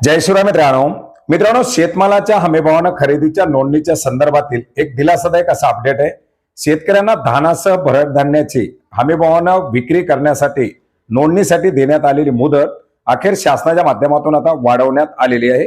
जय शिवराय मित्रांनो. मित्रांनो शेतमालाच्या हमीभावानं खरेदीच्या नोंदणीच्या संदर्भातील एक दिलासादायक असा अपडेट आहे. शेतकऱ्यांना धानासह भरड धान्याची हमीभावानं विक्री करण्यासाठी नोंदणीसाठी देण्यात आलेली मुदत अखेर शासनाच्या माध्यमातून आता वाढवण्यात आलेली आहे.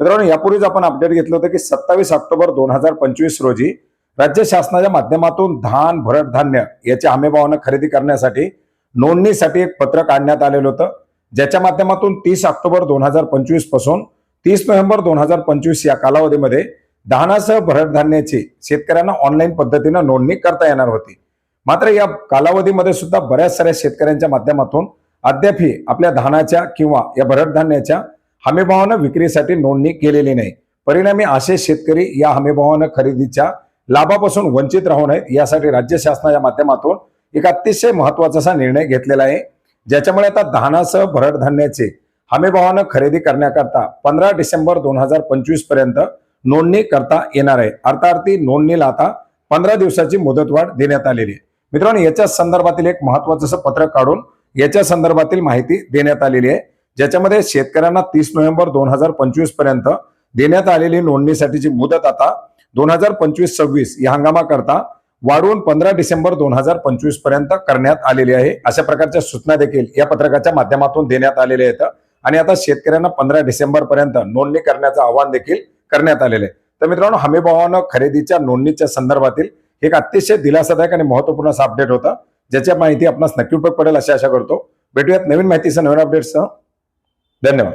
मित्रांनो यापूर्वीच आपण अपडेट घेतलं होतं की सत्तावीस ऑक्टोबर दोन हजार पंचवीस रोजी राज्य शासनाच्या माध्यमातून धान भरड धान्य याच्या हमीभावानं खरेदी करण्यासाठी नोंदणीसाठी एक पत्र काढण्यात आलेलं होतं. ज्याच्या माध्यमातून तीस ऑक्टोबर दोन हजार पंचवीसपासून तीस नोव्हेंबर दोन हजार पंचवीस या कालावधीमध्ये धानासह भरडधान्याची शेतकऱ्यांना ऑनलाईन पद्धतीनं नोंदणी करता येणार होती. मात्र या कालावधीमध्ये सुद्धा बऱ्याच साऱ्या शेतकऱ्यांच्या माध्यमातून अद्यापही आपल्या धानाच्या किंवा या भरडधान्याच्या हमीभावानं विक्रीसाठी नोंदणी केलेली नाही. परिणामी असे शेतकरी या हमीभावानं खरेदीच्या लाभापासून वंचित राहू नयेत यासाठी राज्य शासनाच्या माध्यमातून एक अतिशय महत्त्वाचा असा निर्णय घेतलेला आहे. ज्याच्यामुळे आता धानासह भरड धान्याचे हमीभावानं खरेदी करण्याकरता पंधरा डिसेंबर दोन हजार पंचवीसपर्यंत नोंदणी करता येणार आहे. अर्थार्थी नोंदणीला आता पंधरा दिवसाची मुदतवाढ देण्यात आलेली आहे. मित्रांनो याच्या संदर्भातील एक महत्वाचं पत्रक काढून याच्या संदर्भातील माहिती देण्यात आलेली आहे. ज्याच्यामध्ये शेतकऱ्यांना तीस नोव्हेंबर दोन हजार पंचवीसपर्यंत देण्यात आलेली नोंदणीसाठीची मुदत आता दोन हजार पंचवीस सव्वीस या हंगामाकरता वाढवून पंधरा डिसेंबर दोन हजार पंचवीसपर्यंत करण्यात आलेली आहे. अशा प्रकारच्या सूचना देखील या पत्रकाच्या माध्यमातून देण्यात आलेल्या आहेत. आणि आता शेतकऱ्यांना पंधरा डिसेंबर पर्यंत नोंदणी करण्याचं आवाहन देखील करण्यात आलेलं आहे. तर मित्रांनो हमीभावानं खरेदीच्या नोंदणीच्या संदर्भातील एक अतिशय दिलासादायक आणि महत्त्वपूर्ण असा अपडेट होता. ज्याच्या माहिती आपणास नक्की उपयोग पडेल अशी आशा करतो. भेटूयात नवीन माहितीसह नवीन अपडेट्ससह धन्यवाद.